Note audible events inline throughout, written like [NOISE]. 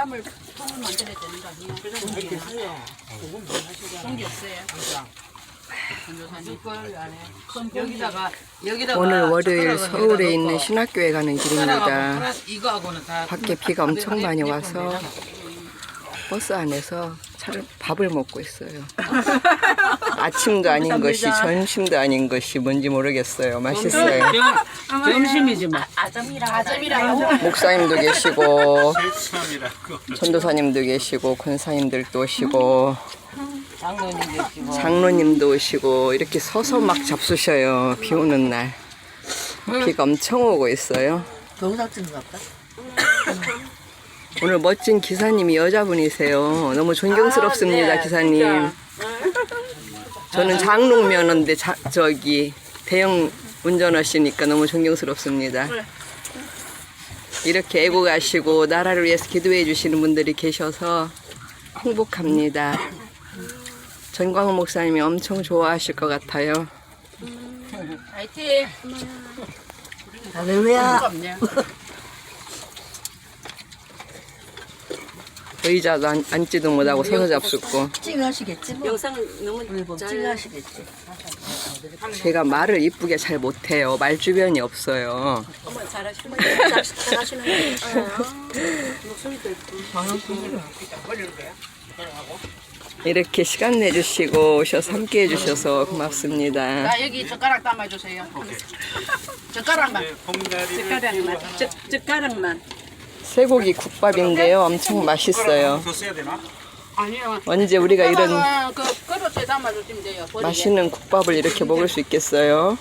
땀을 땀을 만들어야 되는 거? 공기 없어요. 여기다가 여기다가 오늘 월요일 서울에 있는 신학교에 가는 길입니다. 밖에 비가 엄청 많이 와서 버스 안에서 차를 밥을 먹고 있어요. [LAUGHS] 아침도 아닌 것이 점심도 아닌 것이 뭔지 모르겠어요. 맛있어요. 점심이지 뭐. 아점이라요. 목사님도 계시고 [LAUGHS] 전도사님도 계시고 권사님들도 오시고 장로님 계시고. 장로님도 오시고 이렇게 서서 막 잡수셔요. 비 오는 날. 비가 엄청 오고 있어요. 경사증인가 보다. [LAUGHS] 오늘 멋진 기사님이 여자분이세요. 너무 존경스럽습니다, 기사님. 저는 장롱 면허인데 자- 저기 대형 운전하시니까 너무 존경스럽습니다. 이렇게 애고 가시고 나라를 위해서 기도해 주시는 분들이 계셔서 행복합니다. 전광훈 목사님이 엄청 좋아하실 것 같아요. 파이팅. 할렐루야. 없냐? 의자도 앉, 앉지도 못하고 서서 잡숫고 찡하시겠지 뭐. 영상 너무 뭐 찡하시겠지. 제가 말을 이쁘게 잘 못해요. 말 주변이 없어요. 어머 잘하시는 잘하시는 거. 목소리도 있고. 이렇게 시간 내주시고 오셔서 함께 해주셔서 고맙습니다. 자 여기 젓가락 담아주세요. 젓가락만. 젓가락만. 젓, 젓가락만. 쇠고기 국밥인데요. 엄청 맛있어요. 아니요. 언제 우리가 이런 젓가락은 그 그릇에 담아주시면 돼요. 버리게. 맛있는 국밥을 이렇게 먹을 수 있겠어요?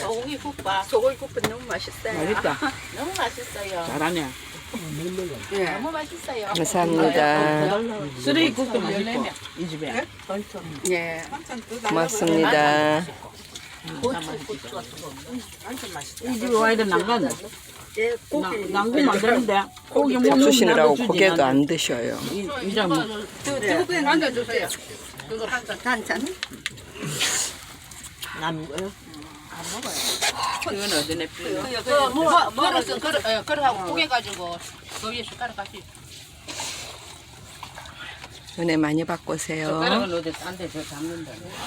소고기 국밥. 소고기 국밥 너무 맛있어요. 맛있다. 너무 맛있어요. 잘하네. 너무 맛있어요. 감사합니다. 쓰레기국도 맛있고 이 집에. 예. 고맙습니다. 이 집에 와야 돼 난간. 난간 만드는데 고기 못 잡수시느라고 고개도 안 드셔요. 주지, 나는. 이- 이제 뭐 뜨겁게 남겨주세요. 그걸 한 잔. 한 잔. 남 거요? 이건 어디 냅둬요? 그 뭐, 그릇은 그릇, 어, 그릇하고 고개 가지고 그 위에 숟가락 같이. 은혜 많이 받고 오세요. 젓가락은 어디 딴데 저 잡는다.